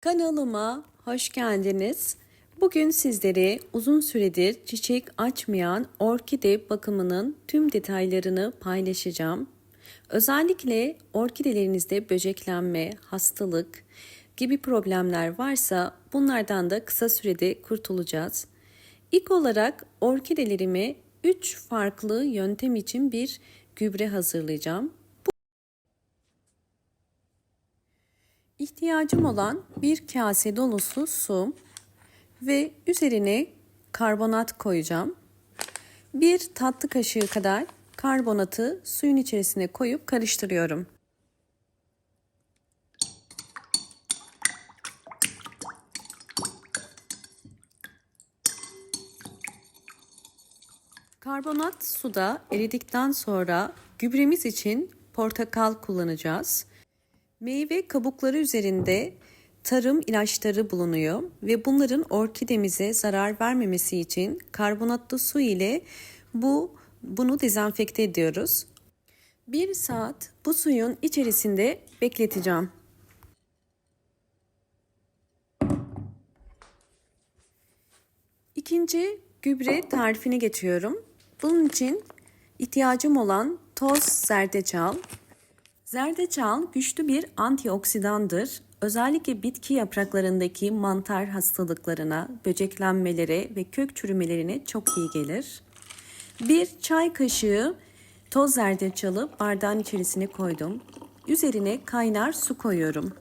Kanalıma hoş geldiniz. Bugün sizlere uzun süredir çiçek açmayan orkide bakımının tüm detaylarını paylaşacağım. Özellikle orkidelerinizde böceklenme, hastalık gibi problemler varsa bunlardan da kısa sürede kurtulacağız. İlk olarak orkidelerime 3 farklı yöntem için bir gübre hazırlayacağım. İhtiyacım olan bir kase dolusu su ve üzerine karbonat koyacağım. Bir tatlı kaşığı kadar karbonatı suyun içerisine koyup karıştırıyorum. Karbonat suda eridikten sonra gübremiz için portakal kullanacağız. Meyve kabukları üzerinde tarım ilaçları bulunuyor ve bunların orkidemize zarar vermemesi için karbonatlı su ile bu bunu dezenfekte ediyoruz. Bir saat bu suyun içerisinde bekleteceğim. İkinci gübre tarifine geçiyorum. Bunun için ihtiyacım olan toz zerdeçal, Zerdeçal güçlü bir antioksidandır. Özellikle bitki yapraklarındaki mantar hastalıklarına, böceklenmelere ve kök çürümelerine çok iyi gelir. Bir çay kaşığı toz zerdeçalı bardağın içerisine koydum. Üzerine kaynar su koyuyorum.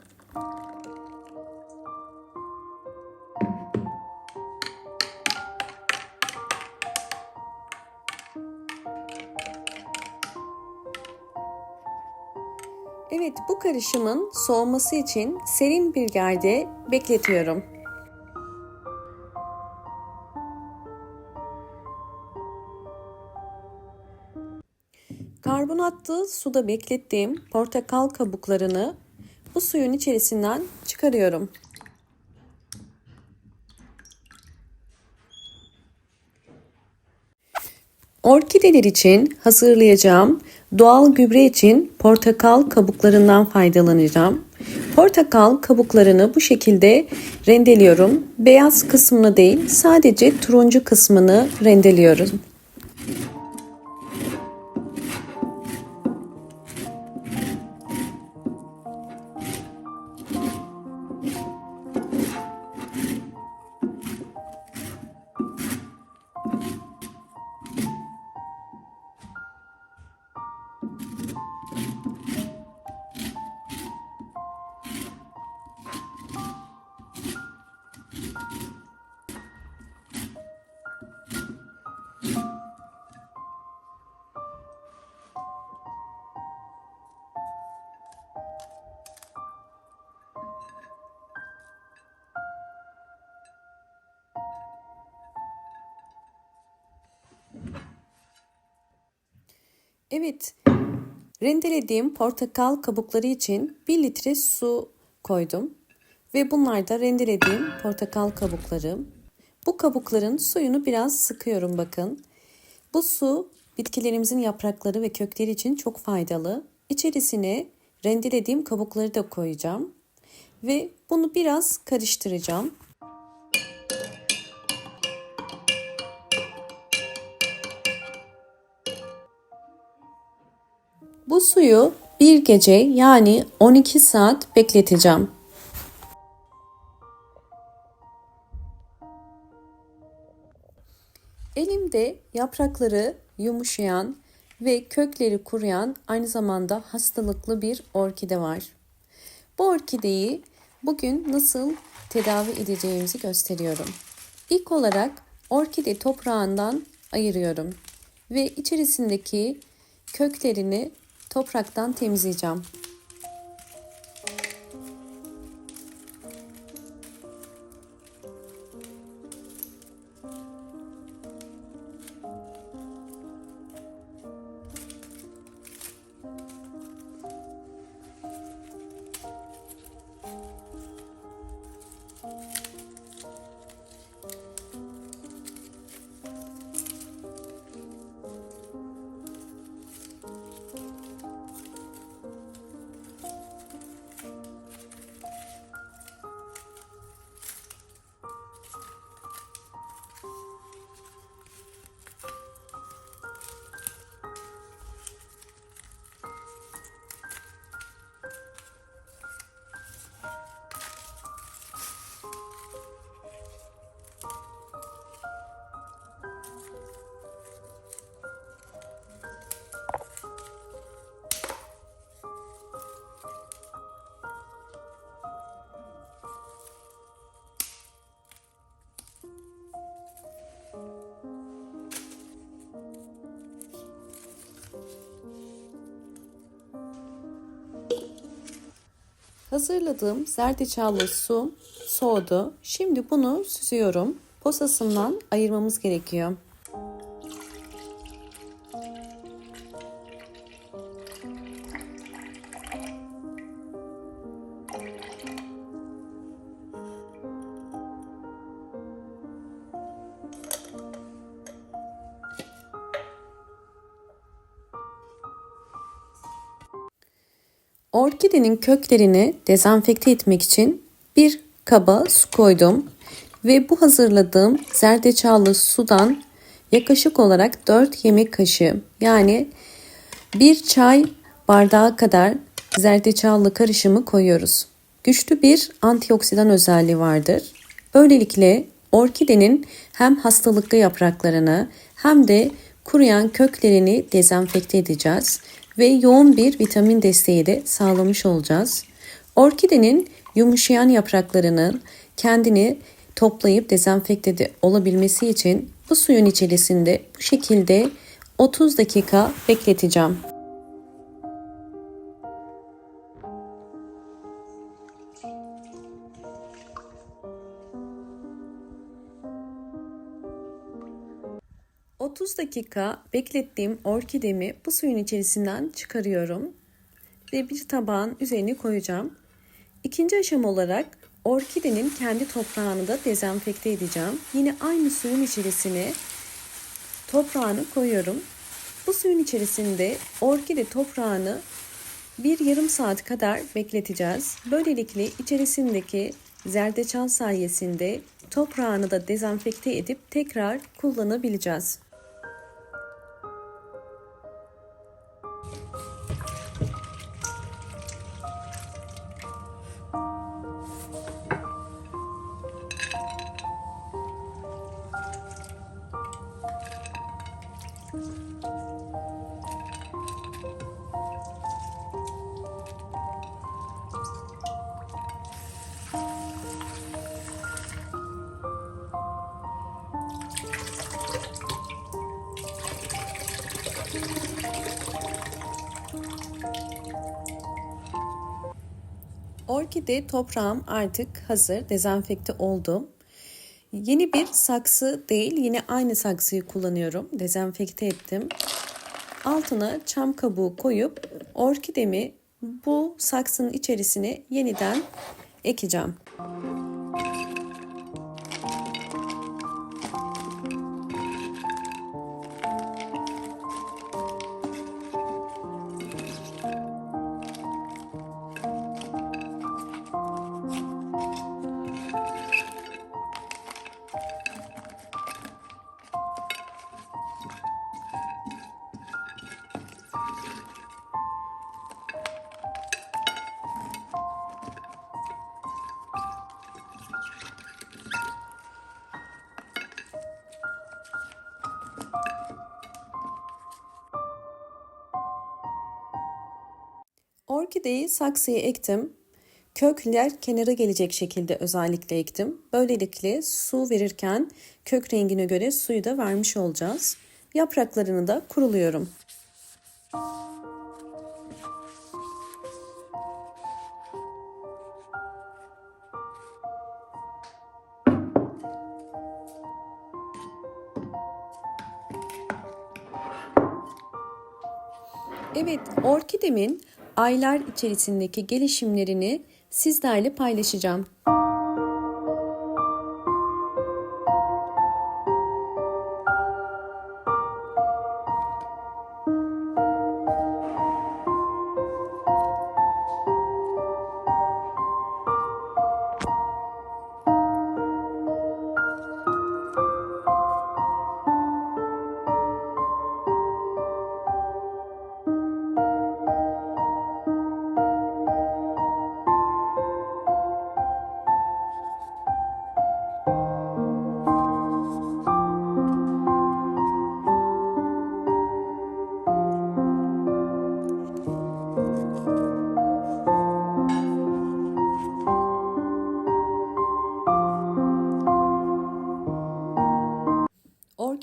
Karışımın soğuması için serin bir yerde bekletiyorum. Karbonatlı suda beklettiğim portakal kabuklarını bu suyun içerisinden çıkarıyorum. Orkideler için hazırlayacağım doğal gübre için portakal kabuklarından faydalanacağım. Portakal kabuklarını bu şekilde rendeliyorum. Beyaz kısmını değil, sadece turuncu kısmını rendeliyorum. Evet, rendelediğim portakal kabukları için 1 litre su koydum. Ve bunlar da rendelediğim portakal kabukları. Bu kabukların suyunu biraz sıkıyorum bakın. Bu su bitkilerimizin yaprakları ve kökleri için çok faydalı. İçerisine rendelediğim kabukları da koyacağım. Ve bunu biraz karıştıracağım. Bu suyu bir gece yani 12 saat bekleteceğim. Elimde yaprakları yumuşayan ve kökleri kuruyan aynı zamanda hastalıklı bir orkide var. Bu orkideyi bugün nasıl tedavi edeceğimizi gösteriyorum. İlk olarak orkide toprağından ayırıyorum ve içerisindeki köklerini topraktan temizleyeceğim. Hazırladığım zerdeçallı su soğudu. Şimdi bunu süzüyorum. Posasından ayırmamız gerekiyor. Orkidenin köklerini dezenfekte etmek için bir kaba su koydum ve bu hazırladığım zerdeçallı sudan yaklaşık olarak 4 yemek kaşığı yani bir çay bardağı kadar zerdeçallı karışımı koyuyoruz. Güçlü bir antioksidan özelliği vardır. Böylelikle orkidenin hem hastalıklı yapraklarını hem de kuruyan köklerini dezenfekte edeceğiz ve yoğun bir vitamin desteği de sağlamış olacağız. Orkidenin yumuşayan yapraklarının kendini toplayıp dezenfekte de olabilmesi için bu suyun içerisinde bu şekilde 30 dakika bekleteceğim. ...30 dakika beklettiğim orkidemi bu suyun içerisinden çıkarıyorum ve bir tabağın üzerine koyacağım. İkinci aşama olarak orkidenin kendi toprağını da dezenfekte edeceğim. Yine aynı suyun içerisine toprağını koyuyorum. Bu suyun içerisinde orkide toprağını bir yarım saat kadar bekleteceğiz. Böylelikle içerisindeki zerdeçal sayesinde toprağını da dezenfekte edip tekrar kullanabileceğiz. Orkide toprağım artık hazır, dezenfekte oldu. Yeni bir saksı değil, yine aynı saksıyı kullanıyorum. Dezenfekte ettim. Altına çam kabuğu koyup orkidemi bu saksının içerisine yeniden ekeceğim. Orkideyi saksıya ektim. Kökler kenara gelecek şekilde özellikle ektim. Böylelikle su verirken kök rengine göre suyu da vermiş olacağız. Yapraklarını da kuruluyorum. Evet, orkidemin aylar içerisindeki gelişimlerini sizlerle paylaşacağım.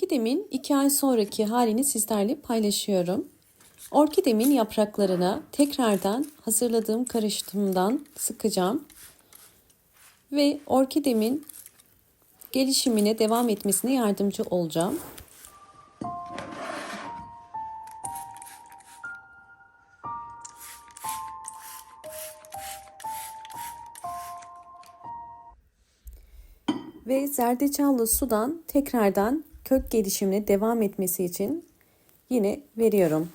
Orkidemin 2 ay sonraki halini sizlerle paylaşıyorum. Orkidemin yapraklarına tekrardan hazırladığım karışımdan sıkacağım. Ve orkidemin gelişimine devam etmesine yardımcı olacağım. Ve zerdeçallı sudan tekrardan kök gelişimine devam etmesi için yine veriyorum.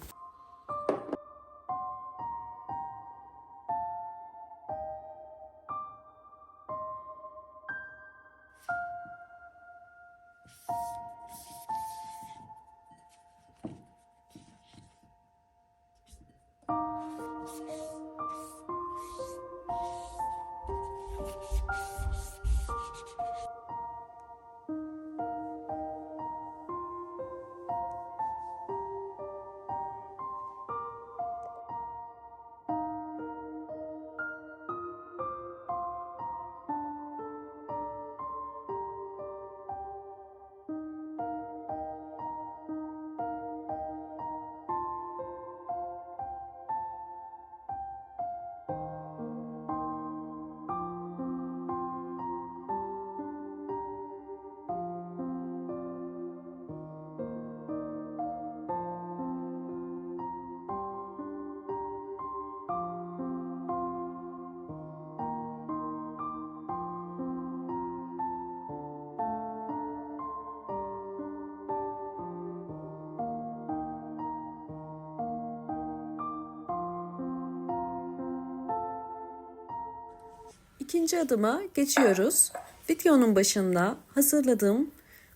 İkinci adıma geçiyoruz. Videonun başında hazırladığım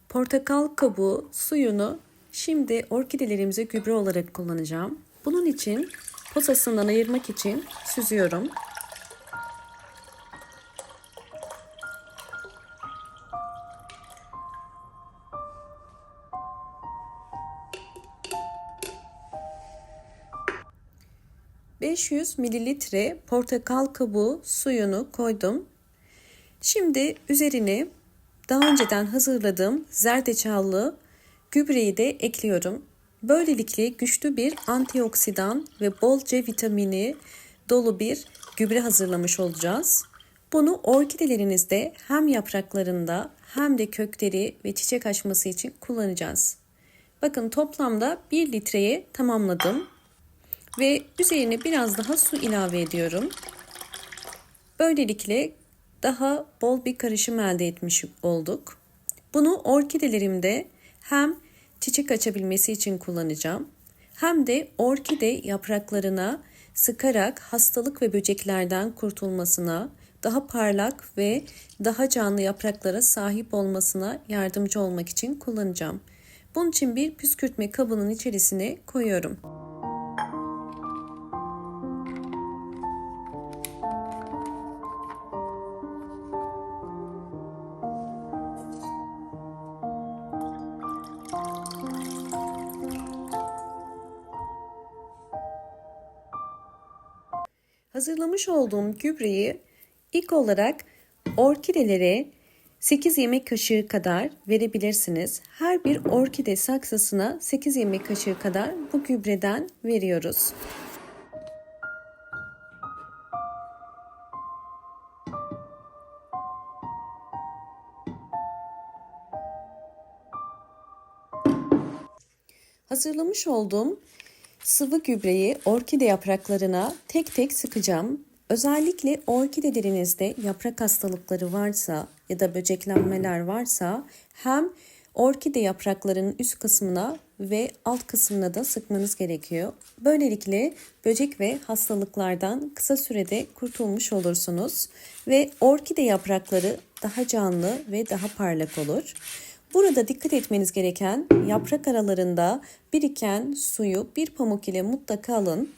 portakal kabuğu suyunu şimdi orkidelerimize gübre olarak kullanacağım. Bunun için posasından ayırmak için süzüyorum. 500 mililitre portakal kabuğu suyunu koydum. Şimdi üzerine daha önceden hazırladığım zerdeçallı gübreyi de ekliyorum. Böylelikle güçlü bir antioksidan ve bolca vitamini dolu bir gübre hazırlamış olacağız. Bunu orkidelerinizde hem yapraklarında hem de kökleri ve çiçek açması için kullanacağız. Bakın toplamda 1 litreye tamamladım ve üzerine biraz daha su ilave ediyorum. Böylelikle daha bol bir karışım elde etmiş olduk. Bunu orkidelerimde hem çiçek açabilmesi için kullanacağım hem de orkide yapraklarına sıkarak hastalık ve böceklerden kurtulmasına, daha parlak ve daha canlı yapraklara sahip olmasına yardımcı olmak için kullanacağım. Bunun için bir püskürtme kabının içerisine koyuyorum. Hazırlamış olduğum gübreyi ilk olarak orkidelere 8 yemek kaşığı kadar verebilirsiniz. Her bir orkide saksısına 8 yemek kaşığı kadar bu gübreden veriyoruz. Hazırlamış olduğum Sıvı gübreyi orkide yapraklarına tek tek sıkacağım. Özellikle orkidelerinizde yaprak hastalıkları varsa ya da böceklenmeler varsa hem orkide yapraklarının üst kısmına ve alt kısmına da sıkmanız gerekiyor. Böylelikle böcek ve hastalıklardan kısa sürede kurtulmuş olursunuz ve orkide yaprakları daha canlı ve daha parlak olur. Burada dikkat etmeniz gereken yaprak aralarında biriken suyu bir pamuk ile mutlaka alın.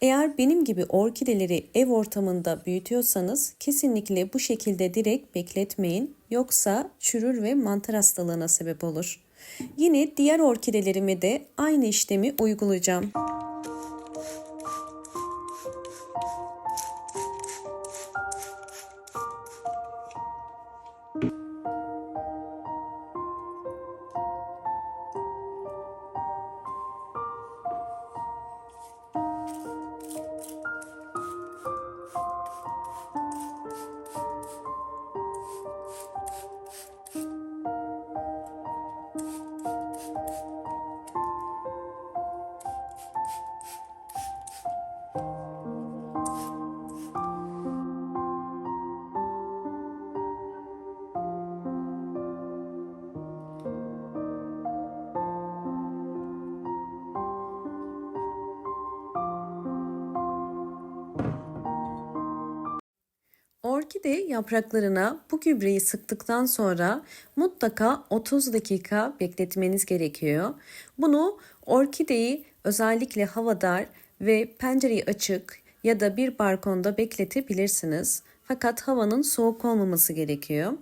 Eğer benim gibi orkideleri ev ortamında büyütüyorsanız kesinlikle bu şekilde direkt bekletmeyin. Yoksa çürür ve mantar hastalığına sebep olur. Yine diğer orkidelerime de aynı işlemi uygulayacağım. Orkide yapraklarına bu gübreyi sıktıktan sonra mutlaka 30 dakika bekletmeniz gerekiyor. Bunu orkideyi özellikle havadar ve pencereyi açık ya da bir balkonda bekletebilirsiniz. Fakat havanın soğuk olmaması gerekiyor.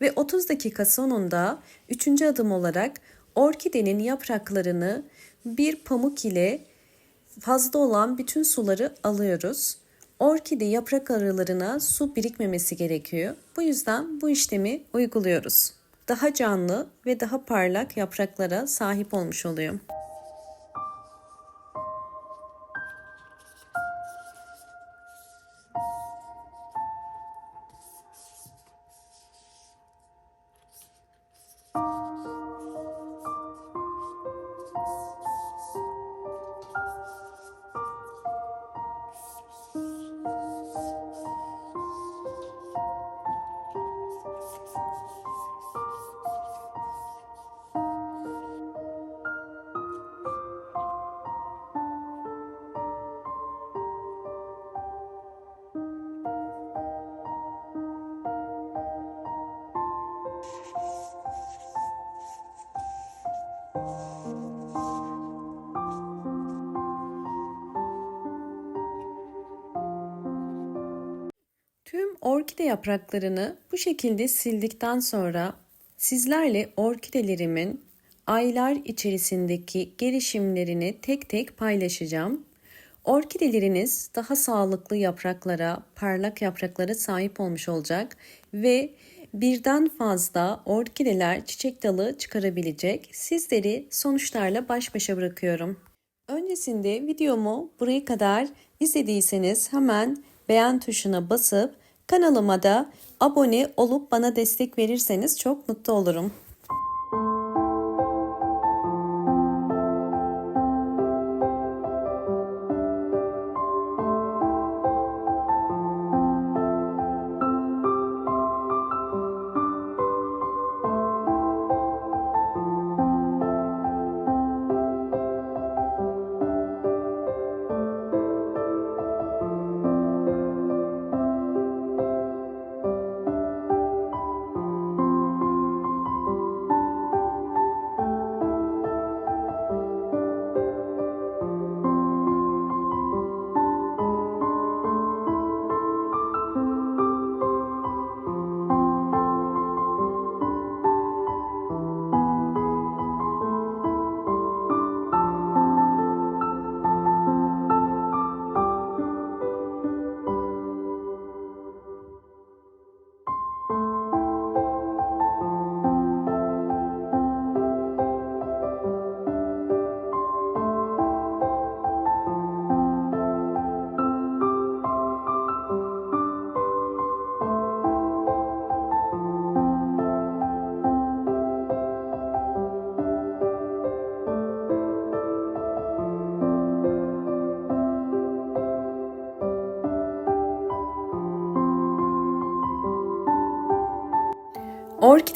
Ve 30 dakika sonunda üçüncü adım olarak orkidenin yapraklarını bir pamuk ile fazla olan bütün suları alıyoruz. Orkide yaprak aralarına su birikmemesi gerekiyor. Bu yüzden bu işlemi uyguluyoruz. Daha canlı ve daha parlak yapraklara sahip olmuş oluyor. Orkide yapraklarını bu şekilde sildikten sonra sizlerle orkidelerimin aylar içerisindeki gelişimlerini tek tek paylaşacağım. Orkideleriniz daha sağlıklı yapraklara, parlak yapraklara sahip olmuş olacak ve birden fazla orkideler çiçek dalı çıkarabilecek. Sizleri sonuçlarla baş başa bırakıyorum. Öncesinde videomu buraya kadar izlediyseniz hemen beğen tuşuna basıp kanalıma da abone olup bana destek verirseniz çok mutlu olurum.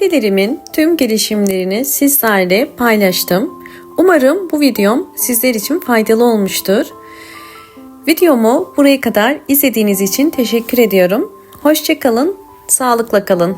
Orkidelerimin tüm gelişimlerini sizlerle paylaştım. Umarım bu videom sizler için faydalı olmuştur. Videomu buraya kadar izlediğiniz için teşekkür ediyorum. Hoşçakalın, sağlıkla kalın.